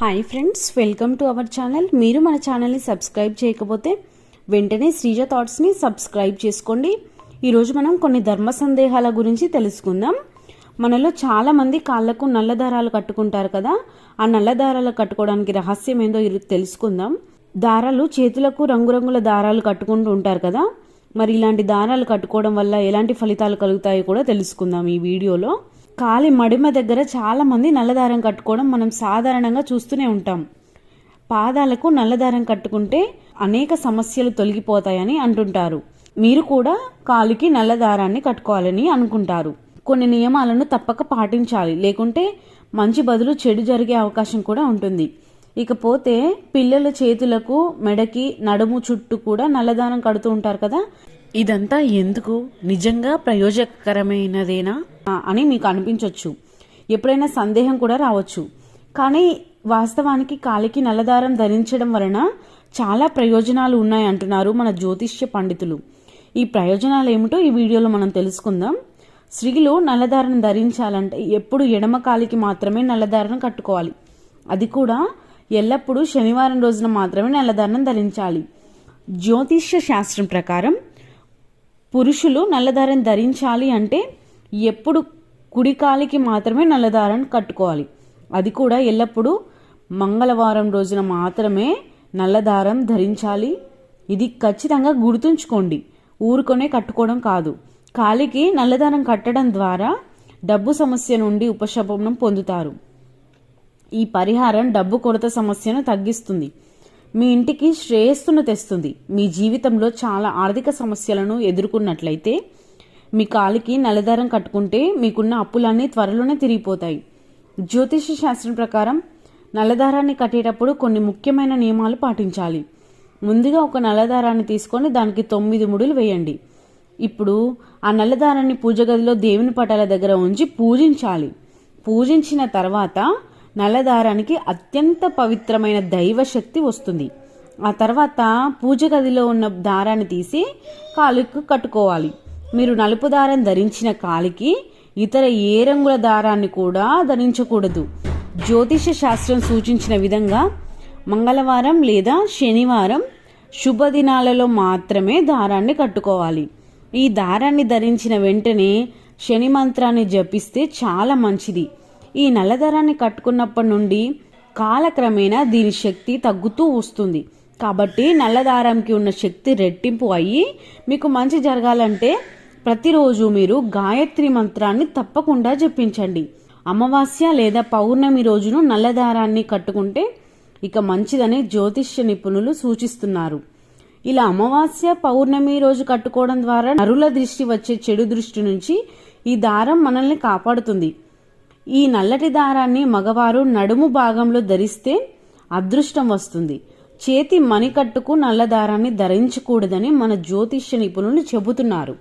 Hi friends welcome to our channel మీరు మన ఛానల్ని సబ్స్క్రైబ్ చేయకపోతే వెంటనే శ్రీజ థాట్స్ని సబ్స్క్రైబ్ చేసుకోండి. ఈరోజు మనం కొన్ని ధర్మ సందేహాల గురించి తెలుసుకుందాం. మనలో చాలామంది కాళ్ళకు నల్ల దారాలు కట్టుకుంటారు కదా ఆ నల్ల దారాలు కట్టుకోవడానికి రహస్యం ఏందో తెలుసుకుందాం. దారాలు చేతులకు రంగురంగుల దారాలు కట్టుకుంటూ ఉంటారు కదా మరి ఇలాంటి దారాలు కట్టుకోవడం వల్ల ఎలాంటి ఫలితాలు కలుగుతాయో కూడా తెలుసుకుందాం ఈ వీడియోలో. కాలి మడిమ దగ్గర చాలామంది నల్లదారం కట్టుకోవడం మనం సాధారణంగా చూస్తూనే ఉంటాం. పాదాలకు నల్లదారం కట్టుకుంటే అనేక సమస్యలు తొలగిపోతాయని అంటుంటారు. మీరు కూడా కాలికి నల్లదారాన్ని కట్టుకోవాలని అనుకుంటారు. కొన్ని నియమాలను తప్పక పాటించాలి. లేకుంటే మంచి బదులు చెడు జరిగే అవకాశం కూడా ఉంటుంది. ఇకపోతే పిల్లల చేతులకు మెడకి నడుము చుట్టూ కూడా నల్లదారం కడుతూ ఉంటారు కదా? ఇదంతా ఎందుకు? నిజంగా ప్రయోజకరమైనదేనా? అని మీకు అనిపించవచ్చు ఎప్పుడైనా సందేహం కూడా రావచ్చు. కానీ వాస్తవానికి కాలికి నల్లదారం ధరించడం వలన చాలా ప్రయోజనాలు ఉన్నాయి అంటున్నారు మన జ్యోతిష్య పండితులు. ఈ ప్రయోజనాలు ఏమిటో ఈ వీడియోలో మనం తెలుసుకుందాం. స్త్రీలు నల్లదారం ధరించాలంటే ఎప్పుడు ఎడమ కాలికి మాత్రమే నల్లదారం కట్టుకోవాలి. అది కూడా ఎల్లప్పుడూ శనివారం రోజున మాత్రమే నల్లదారం ధరించాలి. జ్యోతిష్య శాస్త్రం ప్రకారం పురుషులు నల్లదారం ధరించాలి అంటే ఎప్పుడు కుడి కాలికి మాత్రమే నల్లదారం కట్టుకోవాలి. అది కూడా ఎల్లప్పుడూ మంగళవారం రోజున మాత్రమే నల్లదారం ధరించాలి. ఇది ఖచ్చితంగా గుర్తుంచుకోండి. ఊరుకొనే కట్టుకోవడం కాదు. కాలికి నల్లదారం కట్టడం ద్వారా డబ్బు సమస్య నుండి ఉపశమనం పొందుతారు. ఈ పరిహారం డబ్బు కొరత సమస్యను తగ్గిస్తుంది. మీ ఇంటికి శ్రేయస్సును తెస్తుంది. మీ జీవితంలో చాలా ఆర్థిక సమస్యలను ఎదుర్కొన్నట్లయితే మీ కాలికి నల్లదారం కట్టుకుంటే మీకున్న అప్పులన్నీ త్వరలోనే తిరిగిపోతాయి. జ్యోతిష శాస్త్రం ప్రకారం నల్లదారాన్ని కట్టేటప్పుడు కొన్ని ముఖ్యమైన నియమాలు పాటించాలి. ముందుగా ఒక నల్లదారాన్ని తీసుకొని దానికి తొమ్మిది ముడులు వేయండి. ఇప్పుడు ఆ నల్లదారాన్ని పూజ గదిలో దేవుని పటాల దగ్గర ఉంచి పూజించాలి. పూజించిన తర్వాత నల్లదారానికి అత్యంత పవిత్రమైన దైవశక్తి వస్తుంది. ఆ తర్వాత పూజ గదిలో ఉన్న దారాన్ని తీసి కాలుకు కట్టుకోవాలి. మీరు నలుపు దారం ధరించిన కాలికి ఇతర ఏ రంగుల దారాన్ని కూడా ధరించకూడదు. జ్యోతిష శాస్త్రం సూచించిన విధంగా మంగళవారం లేదా శనివారం శుభదినాలలో మాత్రమే దారాన్ని కట్టుకోవాలి. ఈ దారాన్ని ధరించిన వెంటనే శని మంత్రాన్ని జపిస్తే చాలా మంచిది. ఈ నల్లదారాన్ని కట్టుకున్నప్పటి నుండి కాలక్రమేణా దీని శక్తి తగ్గుతూ వస్తుంది. కాబట్టి నల్లదారంకి ఉన్న శక్తి రెట్టింపు అయ్యి మీకు మంచి జరగాలంటే ప్రతిరోజు మీరు గాయత్రి మంత్రాన్ని తప్పకుండా జపించండి. అమావాస్య లేదా పౌర్ణమి రోజును నల్లదారాన్ని కట్టుకుంటే ఇక మంచిదని జ్యోతిష్య నిపుణులు సూచిస్తున్నారు. ఇలా అమావాస్య పౌర్ణమి రోజు కట్టుకోవడం ద్వారా నరుల దృష్టి వచ్చే చెడు దృష్టి నుంచి ఈ దారం మనల్ని కాపాడుతుంది. ఈ నల్లటి దారాన్ని మగవారు నడుము భాగంలో ధరిస్తే అదృష్టం వస్తుంది. చేతి మణికట్టుకు నల్ల దారాన్ని ధరించకూడదని మన జ్యోతిష్య నిపుణులు చెబుతున్నారు.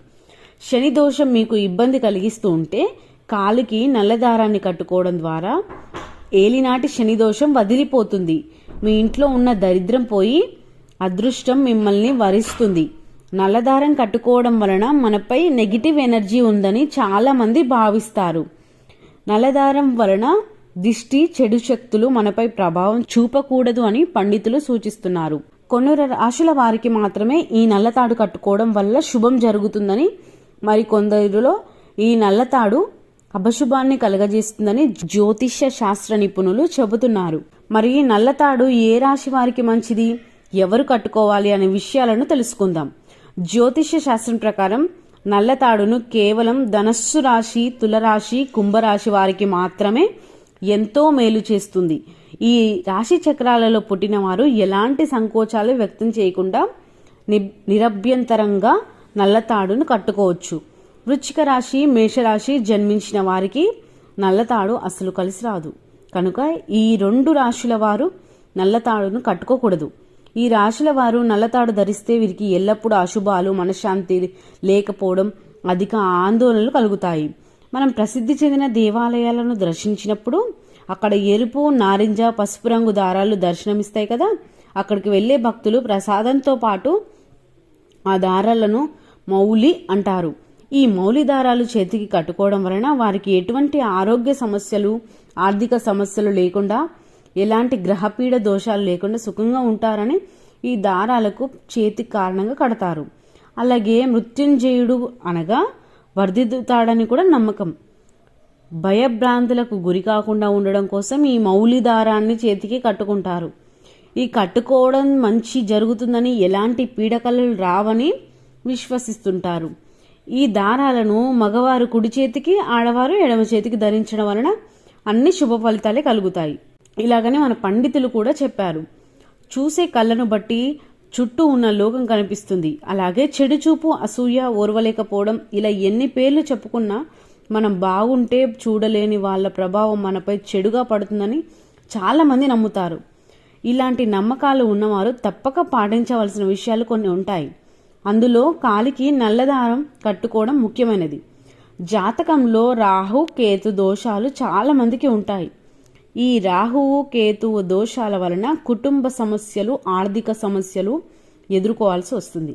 శని దోషం మీకు ఇబ్బంది కలిగిస్తూ ఉంటే కాలికి నల్ల దారాన్ని కట్టుకోవడం ద్వారా ఏలినాటి శని దోషం వదిలిపోతుంది. మీ ఇంట్లో ఉన్న దరిద్రం పోయి అదృష్టం మిమ్మల్ని వరిస్తుంది. నల్లదారం కట్టుకోవడం వలన మనపై నెగిటివ్ ఎనర్జీ ఉందని చాలామంది భావిస్తారు. నల్లదారం వలన దిష్టి చెడు శక్తులు మనపై ప్రభావం చూపకూడదు అని పండితులు సూచిస్తున్నారు. కొన్ని రాశుల వారికి మాత్రమే ఈ నల్లతాడు కట్టుకోవడం వల్ల శుభం జరుగుతుందని మరి కొందరిలో ఈ నల్లతాడు అభశుభాన్ని కలగజేస్తుందని జ్యోతిష్య శాస్త్ర నిపుణులు చెబుతున్నారు. మరి ఈ నల్లతాడు ఏ రాశి వారికి మంచిది? ఎవరు కట్టుకోవాలి అనే విషయాలను తెలుసుకుందాం. జ్యోతిష్య శాస్త్రం ప్రకారం నల్లతాడును కేవలం ధనస్సు రాశి తులరాశి కుంభరాశి వారికి మాత్రమే ఎంతో మేలు చేస్తుంది. ఈ రాశి చక్రాలలో పుట్టిన వారు ఎలాంటి సంకోచాలు వ్యక్తం చేయకుండా ని- నిరభ్యంతరంగా నల్లతాడును కట్టుకోవచ్చు. వృచ్చిక రాశి మేషరాశి జన్మించిన వారికి నల్లతాడు అసలు కలిసి రాదు. కనుక ఈ రెండు రాశుల వారు నల్లతాడును కట్టుకోకూడదు. ఈ రాశుల వారు నల్లతాడు ధరిస్తే వీరికి ఎల్లప్పుడూ అశుభాలు మనశ్శాంతి లేకపోవడం అధిక ఆందోళనలు కలుగుతాయి. మనం ప్రసిద్ధి చెందిన దేవాలయాలను దర్శించినప్పుడు అక్కడ ఎరుపు నారింజ పసుపు రంగు దారాలు దర్శనమిస్తాయి కదా? అక్కడికి వెళ్ళే భక్తులు ప్రసాదంతో పాటు ఆ దారాలను మౌలి అంటారు. ఈ మౌలి దారాలు చేతికి కట్టుకోవడం వలన వారికి ఎటువంటి ఆరోగ్య సమస్యలు ఆర్థిక సమస్యలు లేకుండా ఎలాంటి గ్రహపీడ దోషాలు లేకుండా సుఖంగా ఉంటారని ఈ దారాలకు చేతి కారణంగా కడతారు. అలాగే మృత్యుంజయుడు అనగా వర్ధిద్దుతాడని కూడా నమ్మకం. భయభ్రాంతులకు గురి కాకుండా ఉండడం కోసం ఈ మౌలి దారాన్ని చేతికి కట్టుకుంటారు. ఈ కట్టుకోవడం మంచి జరుగుతుందని ఎలాంటి పీడకలు రావని విశ్వసిస్తుంటారు. ఈ దారాలను మగవారు కుడి చేతికి ఆడవారు ఎడమ చేతికి ధరించడం వలన అన్ని శుభ ఫలితాలే కలుగుతాయి. ఇలాగనే మన పండితులు కూడా చెప్పారు. చూసే కళ్ళను బట్టి చుట్టూ ఉన్న లోకం కనిపిస్తుంది. అలాగే చెడు చూపు అసూయ ఓర్వలేకపోవడం ఇలా ఎన్ని పేర్లు చెప్పుకున్నా మనం బాగుంటే చూడలేని వాళ్ళ ప్రభావం మనపై చెడుగా పడుతుందని చాలామంది నమ్ముతారు. ఇలాంటి నమ్మకాలు ఉన్నవారు తప్పక పాటించవలసిన విషయాలు కొన్ని ఉంటాయి. అందులో కాలికి నల్లదారం కట్టుకోవడం ముఖ్యమైనది. జాతకంలో రాహు కేతు దోషాలు చాలా మందికి ఉంటాయి. ఈ రాహువు కేతువు దోషాల వలన కుటుంబ సమస్యలు ఆర్థిక సమస్యలు ఎదుర్కోవాల్సి వస్తుంది.